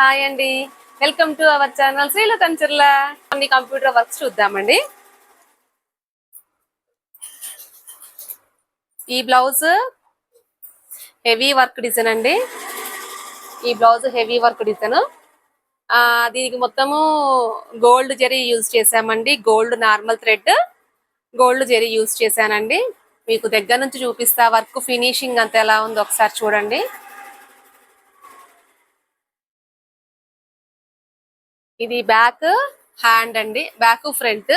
Hi అండి. Welcome to our channel Srila Kancharla కొన్ని computer works చూద్దామండి. ఈ బ్లౌజ్ హెవీ వర్క్ డిజైన్ అండి. ఈ బ్లౌజ్ హెవీ వర్క్ డిజైన్ దీనికి మొత్తము గోల్డ్ జరీ యూజ్ చేసామండి gold normal thread gold zari use చేశానండి. మీకు దగ్గర నుంచి చూపిస్తా వర్క్ ఫినిషింగ్ అంత ఎలా ఉందో ఒకసారి చూడండి. ఇది బ్యాక్ హ్యాండ్ అండి. Back front.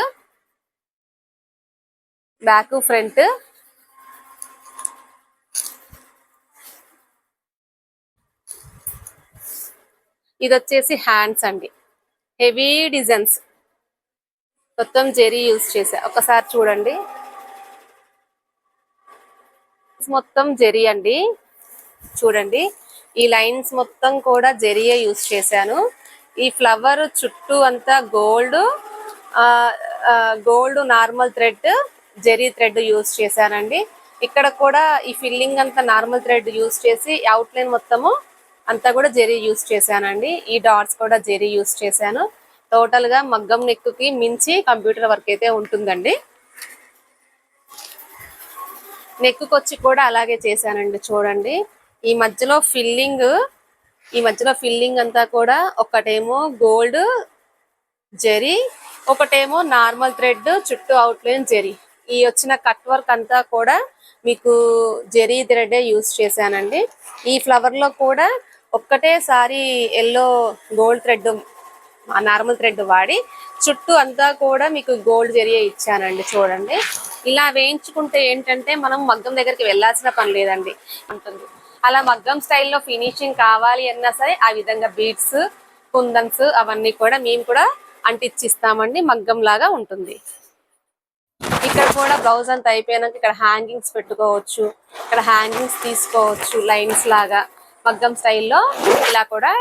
Back front. ఇది వచ్చేసి హ్యాండ్స్ అండి. Heavy designs. మొత్తం జెరీ యూజ్ చేసా. ఒకసారి చూడండి. మొత్తం జెరీ అండి. చూడండి. ఈ లైన్స్ మొత్తం కూడా జెరీయే యూజ్ చేశాను. ఈ ఫ్లవర్ చుట్టూ అంతా gold gold normal thread zari thread use చేశానండి ఇక్కడ కూడా ఈ ఫిల్లింగ్ అంతా నార్మల్ థ్రెడ్ యూజ్ చేసి అవుట్లైన్ మొత్తము అంతా కూడా జెరీ యూజ్ చేశానండి. ఈ డాట్స్ కూడా జెరీ యూజ్ చేశాను. టోటల్గా మగ్గం నెక్కుకి మించి కంప్యూటర్ వర్క్ అయితే ఉంటుందండి. నెక్కుకొచ్చి కూడా అలాగే చేశానండి చూడండి. ఈ మధ్యలో ఫిల్లింగ్ ఈ మధ్యలో ఫిల్లింగ్ అంతా కూడా ఒకటేమో గోల్డ్ జెరీ ఒకటేమో నార్మల్ థ్రెడ్ చుట్టూ అవుట్లైన్ జెరీ. ఈ వచ్చిన కట్ వర్క్ అంతా కూడా మీకు జెరీ థ్రెడ్ యూస్ చేశానండి. ఈ ఫ్లవర్లో కూడా ఒక్కటేసారి yellow gold thread normal thread వాడి చుట్టూ అంతా కూడా మీకు గోల్డ్ జెరీ ఇచ్చానండి చూడండి. ఇలా వేయించుకుంటే ఏంటంటే మనం మగ్గం దగ్గరికి వెళ్ళాల్సిన పని లేదండి. ఉంటుంది. అలా మగ్గం స్టైల్లో ఫినిషింగ్ కావాలి అన్నా సరే ఆ విధంగా బీడ్స్ కుందన్స్ అవన్నీ కూడా మేము కూడా అంటిచ్చిస్తామండి. మగ్గం లాగా ఉంటుంది. ఇక్కడ కూడా బ్లౌజ్ అంతా అయిపోయినాక ఇక్కడ హ్యాంగింగ్స్ పెట్టుకోవచ్చు ఇక్కడ హ్యాంగింగ్స్ తీసుకోవచ్చు లైన్స్ లాగా. మగ్గం స్టైల్లో ఇలా కూడా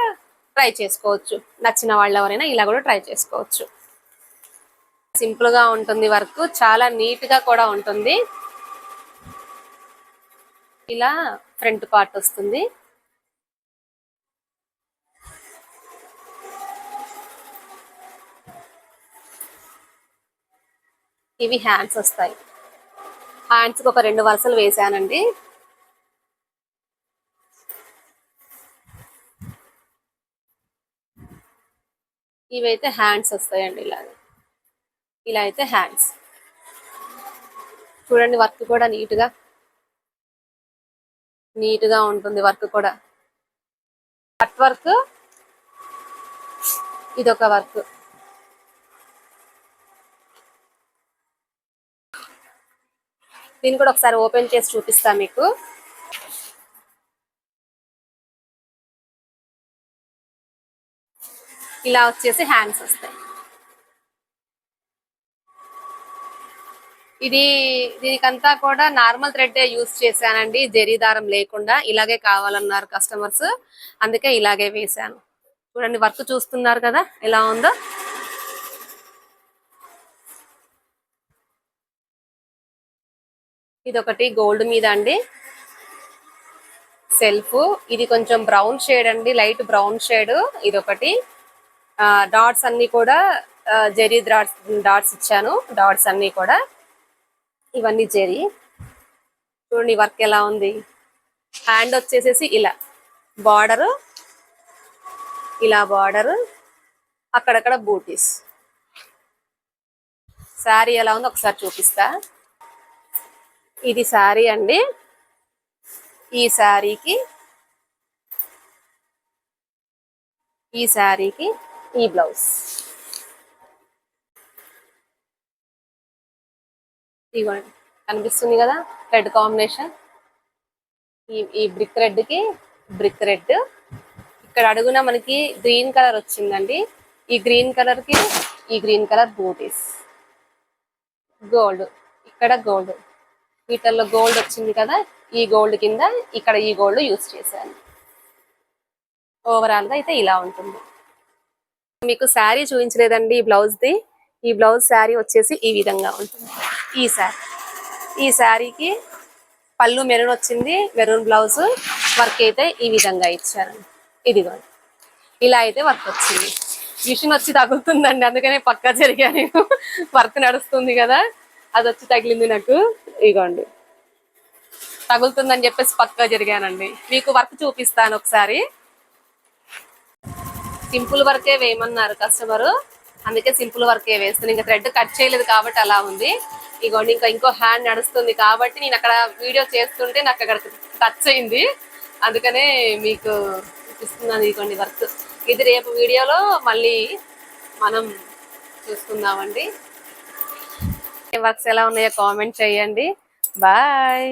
ట్రై చేసుకోవచ్చు. నచ్చిన వాళ్ళు ఎవరైనా ఇలా కూడా ట్రై చేసుకోవచ్చు. సింపుల్గా ఉంటుంది వర్క్ చాలా నీట్గా కూడా ఉంటుంది. ఇలా ఫ్రంట్ పార్ట్ వస్తుంది. ఇవి హ్యాండ్స్ వస్తాయి. హ్యాండ్స్ ఒక రెండు వరుసలు వేసానండి. ఇవైతే హ్యాండ్స్ వస్తాయండి ఇలా ఇలా అయితే హ్యాండ్స్. చూడండి వర్క్ కూడా నీట్గా. నీట్గా ఉంటుంది వర్క్ కూడా. Cut work. ఇదొక వర్క్. దీన్ని కూడా ఒకసారి ఓపెన్ చేసి చూపిస్తా మీకు. ఇలా వచ్చేసి హ్యాండ్స్ వస్తాయి. ఇది దీనికంతా కూడా నార్మల్ థ్రెడ్ యూస్ చేశానండి. జరీ దారం లేకుండా ఇలాగే కావాలన్నారు కస్టమర్స్ అందుకే ఇలాగే వేశాను. చూడండి వర్క్ చూస్తున్నారు కదా ఎలా ఉందో. ఇదొకటి గోల్డ్ మీద అండి. సెల్ఫ్ ఇది కొంచెం బ్రౌన్ షేడ్ అండి లైట్ బ్రౌన్ షేడ్ ఇదొకటి. డాట్స్ అన్ని కూడా జెరీ డాట్స్ డాట్స్ ఇచ్చాను. డాట్స్ అన్ని కూడా. ఇవన్నీ జెరీ చూడండి వర్క్ ఎలా ఉంది. హ్యాండ్ వచ్చేసేసి ఇలా. బార్డరు. ఇలా బార్డరు. అక్కడక్కడ బూటీస్. శారీ ఎలా ఉందో ఒకసారి చూపిస్తా. ఇది శారీ అండి. ఈ శారీకి. ఈ శారీకి. ఈ బ్లౌజ్. ఇవ్వండి కనిపిస్తుంది కదా రెడ్ కాంబినేషన్. ఈ ఈ బ్రిక్ రెడ్కి బ్రిక్ రెడ్ ఇక్కడ అడుగున మనకి గ్రీన్ కలర్ వచ్చిందండి. ఈ గ్రీన్ కలర్కి ఈ గ్రీన్ కలర్ బూటీస్. గోల్డ్ ఇక్కడ గోల్డ్. వీటిల్లో గోల్డ్ వచ్చింది కదా ఈ గోల్డ్ కింద ఇక్కడ ఈ గోల్డ్ యూస్ చేశాను. ఓవరాల్గా అయితే ఇలా ఉంటుంది. మీకు శారీ చూపించలేదండి ఈ బ్లౌజ్ ది ఈ బ్లౌజ్ శారీ వచ్చేసి ఈ విధంగా ఉంటుంది. ఈ శారీ. ఈ శారీకి పళ్ళు మెరూన్ వచ్చింది. మెరూన్ బ్లౌజ్ వర్క్ అయితే ఈ విధంగా ఇచ్చారు. ఇదిగోండి. ఇలా అయితే వర్క్ వచ్చింది. మిషన్ వచ్చి తగులుతుందండి. అందుకనే పక్కా జరిగాను. వర్క్ నడుస్తుంది కదా. అది వచ్చి తగిలింది నాకు. ఇగోండి తగులుతుందని చెప్పేసి పక్కా జరిగానండి. మీకు వర్క్ చూపిస్తాను ఒకసారి. సింపుల్ వర్కే వేయమన్నారు కస్టమర్. అందుకే సింపుల్ వర్కే వేస్తుంది ఇంకా థ్రెడ్ కట్ చేయలేదు కాబట్టి అలా ఉంది. ఇగోండి ఇంకా ఇంకో హ్యాండ్ నడుస్తుంది కాబట్టి నేను అక్కడ వీడియో చేస్తుంటే నాకు అక్కడ టచ్ అయింది. అందుకనే మీకు చూపిస్తున్నాను ఇదిగోండి వర్క్. ఇది రేపు వీడియోలో మళ్ళీ మనం చూసుకుందామండి. వర్క్స్ ఎలా ఉన్నాయో కామెంట్ చేయండి. బాయ్.